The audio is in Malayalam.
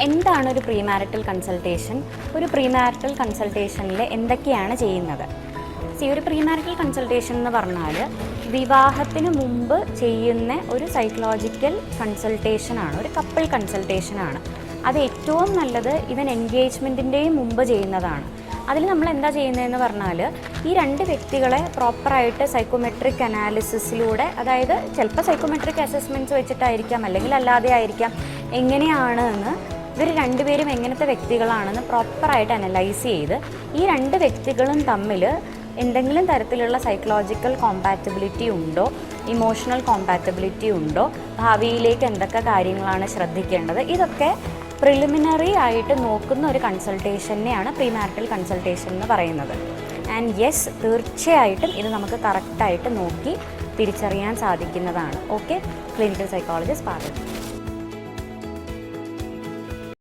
എന്താണ് ഒരു പ്രീ മാരിറ്റൽ കൺസൾട്ടേഷൻ ഒരു പ്രീ മാരിറ്റൽ കൺസൾട്ടേഷനിൽ എന്തൊക്കെയാണ് ചെയ്യുന്നത്? സി ഒരു പ്രീ മാരിറ്റൽ കൺസൾട്ടേഷൻ എന്ന് പറഞ്ഞാൽ വിവാഹത്തിന് മുമ്പ് ചെയ്യുന്ന ഒരു സൈക്കോളജിക്കൽ കൺസൾട്ടേഷനാണ് ഒരു കപ്പിൾ കൺസൾട്ടേഷനാണ് അത് ഏറ്റവും നല്ലത് ഇവൻ എൻഗേജ്മെന്റിന്റെയും മുമ്പ് ചെയ്യുന്നതാണ്. അതിൽ നമ്മൾ എന്താ ചെയ്യുന്നതെന്ന് പറഞ്ഞാൽ ഈ രണ്ട് വ്യക്തികളെ പ്രോപ്പറായിട്ട് സൈക്കോമെട്രിക് അനാലിസിസിലൂടെ അതായത് ചിലപ്പോൾ സൈക്കോമെട്രിക് അസസ്മെന്റ്സ് വെച്ചിട്ടായിരിക്കാം അല്ലെങ്കിൽ അല്ലാതെ ആയിരിക്കാം എങ്ങനെയാണ് എന്ന് രണ്ടുപേരും എങ്ങനത്തെ വ്യക്തികളാണെന്ന് പ്രോപ്പറായിട്ട് അനലൈസ് ചെയ്ത് ഈ രണ്ട് വ്യക്തികളും തമ്മിൽ എന്തെങ്കിലും തരത്തിലുള്ള സൈക്കോളജിക്കൽ കോമ്പാറ്റബിലിറ്റി ഉണ്ടോ? ഇമോഷണൽ കോമ്പാറ്റബിലിറ്റി ഉണ്ടോ? ഭാവിയിലേക്ക് എന്തൊക്കെ കാര്യങ്ങളാണ് ശ്രദ്ധിക്കേണ്ടത്? ഇതൊക്കെ പ്രിലിമിനറി ആയിട്ട് നോക്കുന്ന ഒരു കൺസൾട്ടേഷനെയാണ് പ്രീ മാരിറ്റൽ കൺസൾട്ടേഷൻ എന്ന് പറയുന്നത്. ആൻഡ് യെസ് തീർച്ചയായിട്ടും ഇത് നമുക്ക് കറക്റ്റായിട്ട് നോക്കി തിരിച്ചറിയാൻ സാധിക്കുന്നതാണ്. Okay clinical psychologist Parvathi.